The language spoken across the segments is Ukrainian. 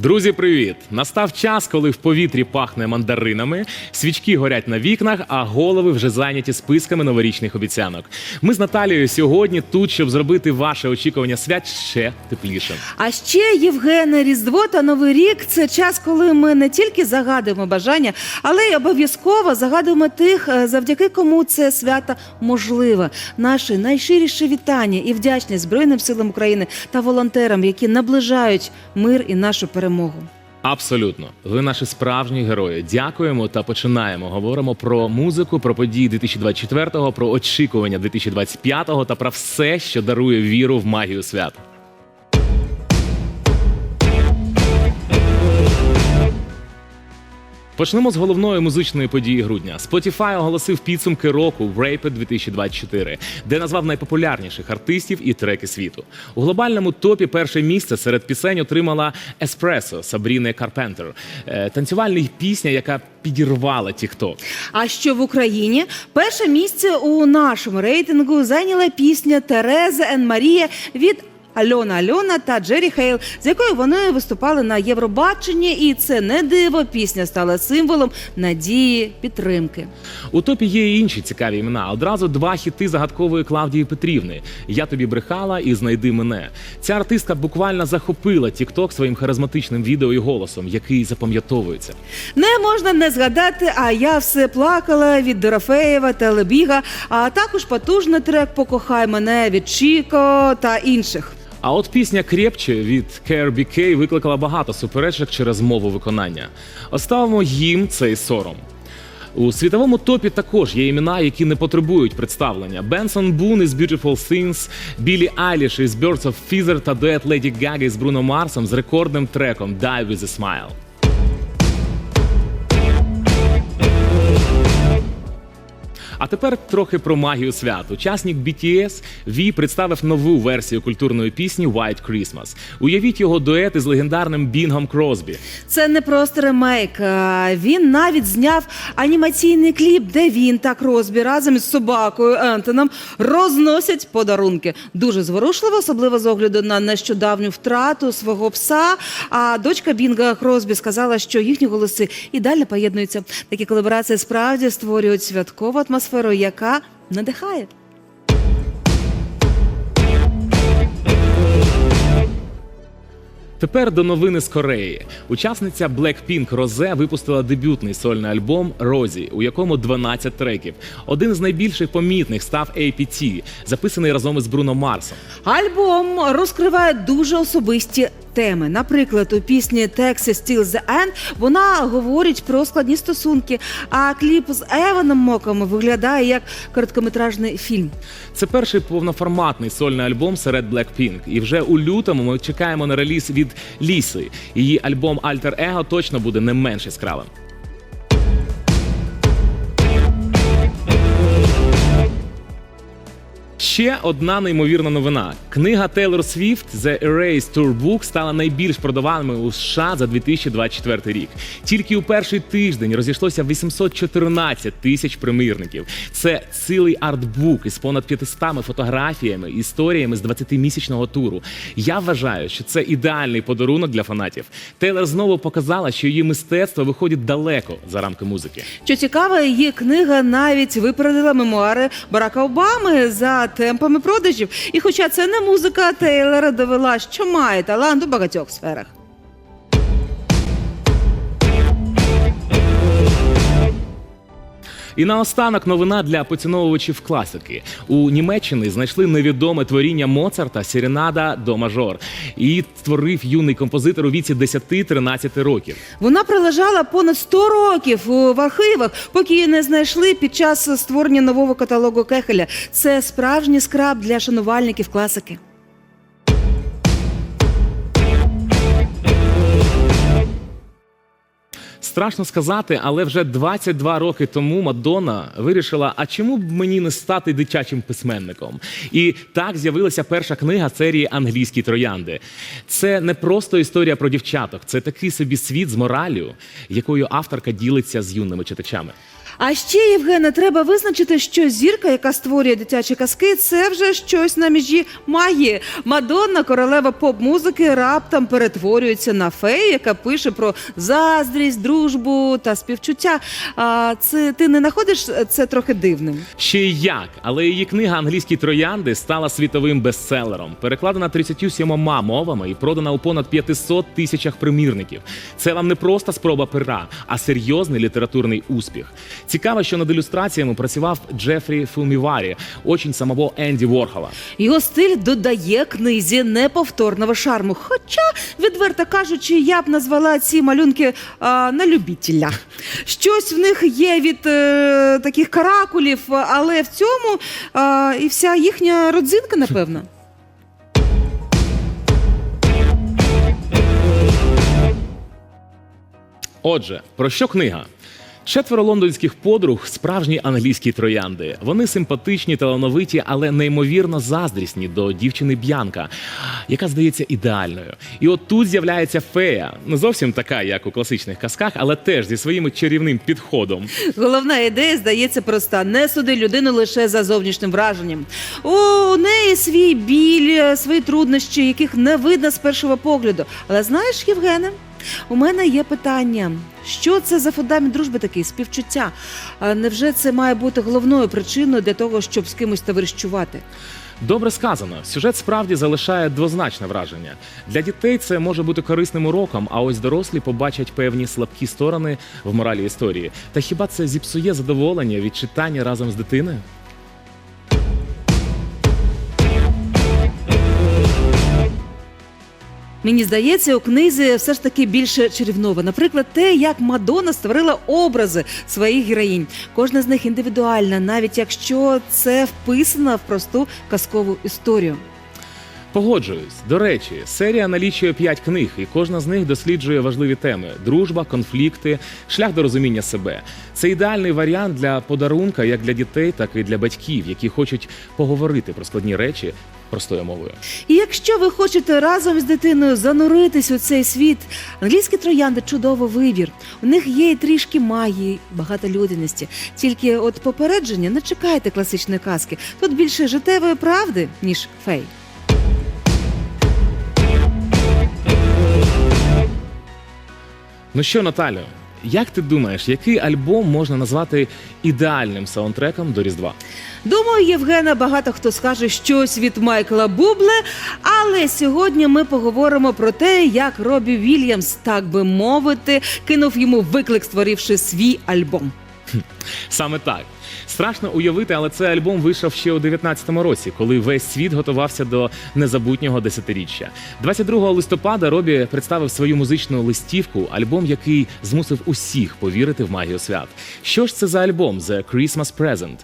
Друзі, привіт! Настав час, коли в повітрі пахне мандаринами, свічки горять на вікнах, а голови вже зайняті списками новорічних обіцянок. Ми з Наталією сьогодні тут, щоб зробити ваше очікування свят ще теплішим. А ще Євгене, Різдво та Новий рік це час, коли ми не тільки загадуємо бажання, але й обов'язково загадуємо тих, е, завдяки кому це свято можливе. Наші найщиріші вітання і вдячність Збройним силам України та волонтерам, які наближають мир і нашу перемогу. Абсолютно, ви наші справжні герої. Дякуємо та починаємо. Говоримо про музику, про події 2024-го, про очікування 2025-го та про все, що дарує віру в магію свят. Почнемо з головної музичної події грудня. Spotify оголосив підсумки року Rapid 2024, де назвав найпопулярніших артистів і треки світу. У глобальному топі перше місце серед пісень отримала Espresso Сабріни Карпентер, танцювальна пісня, яка підірвала TikTok. А що в Україні перше місце у нашому рейтингу зайняла пісня Тереза Ен Марія від Альона Альона та Джері Хейл, з якою вони виступали на Євробаченні, і це не диво. Пісня стала символом надії, підтримки. У топі є і інші цікаві імена. Одразу два хіти загадкової Клавдії Петрівни: Я тобі брехала і знайди мене. Ця артистка буквально захопила TikTok своїм харизматичним відео і голосом, який запам'ятовується. Не можна не згадати, а я все плакала від Дорофеєва та Лебіга, а також потужний трек Покохай мене від Чіко та інших. А от пісня Крепче від KRBK викликала багато суперечок через мову виконання. Оставимо їм цей сором. У світовому топі також є імена, які не потребують представлення. Бенсон Бун із Beautiful Things, Білі Айліш із Birds of Feather та дует Леді Гаги з Бруно Марсом з рекордним треком Die With A Smile. А тепер трохи про магію свят. Учасник BTS Ві представив нову версію культурної пісні White Christmas. Уявіть його дует із легендарним Бінгом Кросбі. Це не просто ремейк. Він навіть зняв анімаційний кліп, де він та Кросбі разом із собакою Ентоном розносять подарунки. Дуже зворушливо, особливо з огляду на нещодавню втрату свого пса. А дочка Бінга Кросбі сказала, що їхні голоси ідеально поєднуються. Такі колаборації справді створюють святкову атмосферу, яка надихає. Тепер до новини з Кореї. Учасниця Blackpink Розе випустила дебютний сольний альбом Розі, у якому 12 треків. Один з найбільших помітних став APT, записаний разом із Бруно Марсом. Альбом розкриває дуже особисті теми. Наприклад, у пісні Texas Still the End вона говорить про складні стосунки, а кліп з Еваном Моком виглядає як короткометражний фільм. Це перший повноформатний сольний альбом серед Blackpink. І вже у лютому ми чекаємо на реліз від Ліси. Її альбом Альтер Его точно буде не менш яскравим. Ще одна неймовірна новина. Книга Тейлор Свіфт The Erased Tour Book стала найбільш продаваною у США за 2024 рік. Тільки у перший тиждень розійшлося 814 тисяч примірників. Це цілий артбук із понад 500 фотографіями, історіями з 20-місячного туру. Я вважаю, що це ідеальний подарунок для фанатів. Тейлор знову показала, що її мистецтво виходить далеко за рамки музики. Що цікаво, її книга навіть випередила мемуари Барака Обами за темпами продажів. І хоча це не музика, Тейлора довела, що має талант у багатьох сферах. І наостанок новина для поціновувачів класики. У Німеччині знайшли невідоме творіння Моцарта Серенада до мажор. Її створив юний композитор у віці 10-13 років. Вона пролежала понад 100 років в архівах, поки її не знайшли під час створення нового каталогу Кехеля. Це справжній скраб для шанувальників класики. Страшно сказати, але вже 22 роки тому Мадонна вирішила, а чому б мені не стати дитячим письменником? І так з'явилася перша книга серії Англійські троянди. Це не просто історія про дівчаток, це такий собі світ з моралю, якою авторка ділиться з юними читачами. А ще, Євгене, треба визначити, що зірка, яка створює дитячі казки, це вже щось на межі магії. Мадонна, королева поп-музики, раптом перетворюється на фею, яка пише про заздрість, дружбу та співчуття. А це ти не знаходиш це трохи дивним? Ще як, але її книга Англійські троянди стала світовим бестселером, перекладена 37 мовами і продана у понад 500 тисячах примірників. Це вам не просто спроба пера, а серйозний літературний успіх. Цікаво, що над ілюстраціями працював Джефрі Фуміварі, очень самого Енді Ворхола. Його стиль додає книзі неповторного шарму. Хоча, відверто кажучи, я б назвала ці малюнки а, на любітеля. Щось в них є від е, таких каракулів, але в цьому а, і вся їхня родзинка, напевно. Отже, про що книга? Четверо лондонських подруг справжні англійські троянди. Вони симпатичні, талановиті, але неймовірно заздрісні до дівчини Б'янка, яка здається ідеальною. І от тут з'являється фея, не зовсім така, як у класичних казках, але теж зі своїм чарівним підходом. Головна ідея здається проста: не суди людину лише за зовнішнім враженням. У неї свій біль, свої труднощі, яких не видно з першого погляду. Але знаєш, Євгене, у мене є питання: що це за фундамент дружби такий співчуття? Невже це має бути головною причиною для того, щоб з кимось товаришувати? Добре сказано, сюжет справді залишає двозначне враження. Для дітей це може бути корисним уроком, а ось дорослі побачать певні слабкі сторони в моралі історії. Та хіба це зіпсує задоволення від читання разом з дитиною? Мені здається, у книзі все ж таки більше чарівного. Наприклад, те, як Мадонна створила образи своїх героїнь. Кожна з них індивідуальна, навіть якщо це вписано в просту казкову історію. Погоджуюсь. До речі, серія налічує п'ять книг, і кожна з них досліджує важливі теми: дружба, конфлікти, шлях до розуміння себе. Це ідеальний варіант для подарунка як для дітей, так і для батьків, які хочуть поговорити про складні речі простою мовою. І якщо ви хочете разом з дитиною зануритись у цей світ, англійські троянди чудовий вибір. У них є і трішки магії, багатолюдяності. Тільки от попередження не чекайте класичної казки. Тут більше життєвої правди, ніж фей. Ну що, Наталю, як ти думаєш, який альбом можна назвати ідеальним саундтреком до Різдва? Думаю, Євгена, багато хто скаже щось від Майкла Бубле, але сьогодні ми поговоримо про те, як Робі Вільямс, так би мовити, кинув йому виклик, створивши свій альбом. Саме так. Страшно уявити, але цей альбом вийшов ще у 19-му році, коли весь світ готувався до незабутнього десятиріччя. 22 листопада Робі представив свою музичну листівку, альбом, який змусив усіх повірити в магію свят. Що ж це за альбом The Christmas Present?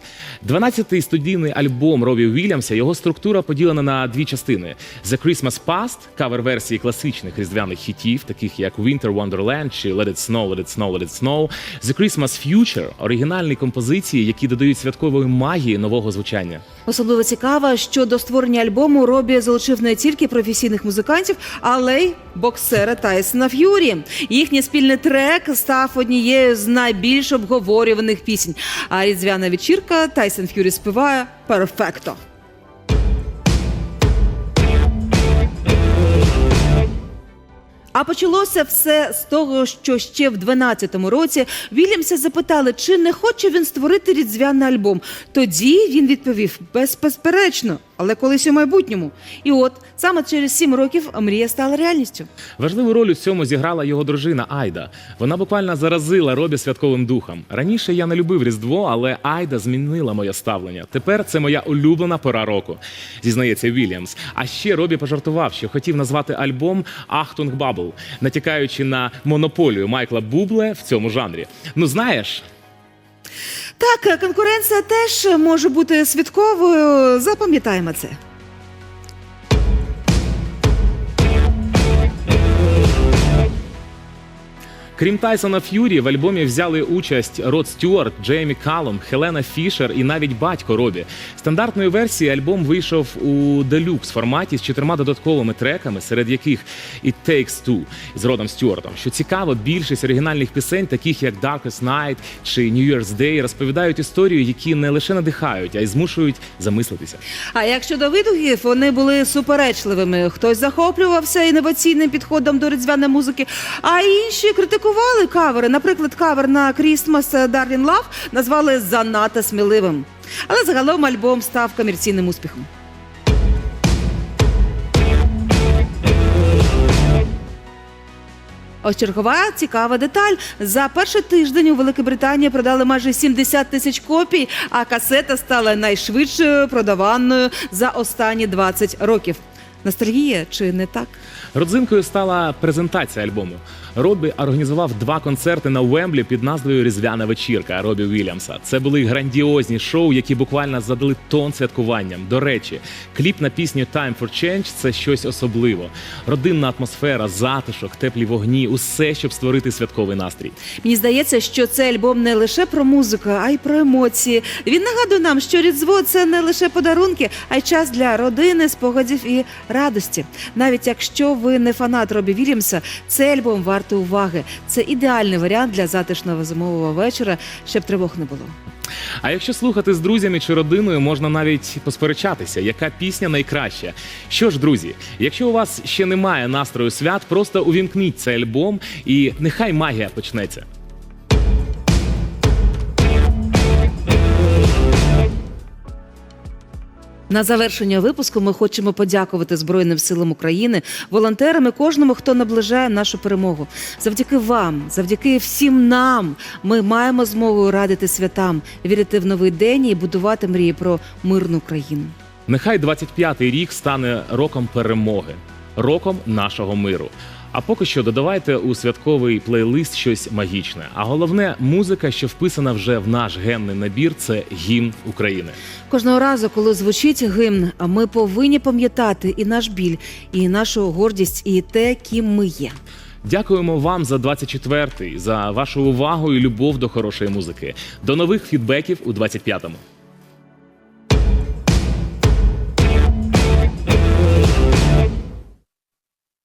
12-й студійний альбом Робі Вільямса. Його структура поділена на дві частини: The Christmas Past, кавер-версії класичних різдвяних хітів, таких як Winter Wonderland чи Let It Snow, Let It Snow, Let It Snow. The Christmas Future – оригінальні композиції, які додають святкової магії нового звучання. Особливо цікаво, що до створення альбому Робі залучив не тільки професійних музикантів, але й боксера Тайсона Ф'юрі. Їхній спільний трек став однією з найбільш обговорюваних пісень. А різдвяна вечірка Тайсон Ф'юрі співає перфекто. А почалося все з того, що ще в 12-му році Вільямса запитали, чи не хоче він створити різдвяний альбом. Тоді він відповів безперечно, але колись у майбутньому. І от саме через сім років мрія стала реальністю. Важливу роль у цьому зіграла його дружина Айда. Вона буквально заразила Робі святковим духом. Раніше я не любив Різдво, але Айда змінила моє ставлення. Тепер це моя улюблена пора року, зізнається Вільямс. А ще Робі пожартував, що хотів назвати альбом Ахтунг Бабл, натякаючи на монополію Майкла Бубле в цьому жанрі. Ну знаєш, Так, конкуренція теж може бути святковою. Запам'ятаємо це. Крім Тайсона Ф'юрі, в альбомі взяли участь Род Стюарт, Джеймі Каллом, Хелена Фішер і навіть батько Робі. Стандартної версії альбом вийшов у делюкс форматі з чотирма додатковими треками, серед яких It Takes Two з Родом Стюартом. Що цікаво, більшість оригінальних пісень, таких як Darkest Night чи New Year's Day, розповідають історію, які не лише надихають, а й змушують замислитися. А як щодо видухів, вони були суперечливими. Хтось захоплювався інноваційним підходом до різдвяної музики, а інші критикували кавери. Наприклад, кавер на Christmas Darling Love назвали занадто сміливим. Але загалом альбом став комерційним успіхом. Ось чергова цікава деталь. За перший тиждень у Великій Британії продали майже 70 тисяч копій, а касета стала найшвидшою продаваною за останні 20 років. Ностальгія чи не так? Родзинкою стала презентація альбому. Робі організував два концерти на Уемблі під назвою Різдвяна вечірка Робі Вільямса. Це були грандіозні шоу, які буквально задали тон святкуванням. До речі, кліп на пісню Time for Change – це щось особливо. Родинна атмосфера, затишок, теплі вогні усе, щоб створити святковий настрій. Мені здається, що цей альбом не лише про музику, а й про емоції. Він нагадує нам, що Різдво це не лише подарунки, а й час для родини, спогадів і радості. Навіть якщо ви не фанат Робі Вільямса, цей альбом вартий уваги. Це ідеальний варіант для затишного зимового вечора, щоб тривог не було. А якщо слухати з друзями чи родиною, можна навіть посперечатися, яка пісня найкраща. Що ж, друзі, якщо у вас ще немає настрою свят, просто увімкніть цей альбом і нехай магія почнеться. На завершення випуску ми хочемо подякувати Збройним силам України, волонтерам і кожному, хто наближає нашу перемогу. Завдяки вам, завдяки всім нам, ми маємо змогу радити святам, вірити в новий день і будувати мрії про мирну країну. Нехай 25-й рік стане роком перемоги, роком нашого миру. А поки що додавайте у святковий плейлист щось магічне. А головне, музика, що вписана вже в наш генний набір, це гімн України. Кожного разу, коли звучить гімн, ми повинні пам'ятати і наш біль, і нашу гордість, і те, ким ми є. Дякуємо вам за 24-й, за вашу увагу і любов до хорошої музики. До нових фідбеків у 25-му.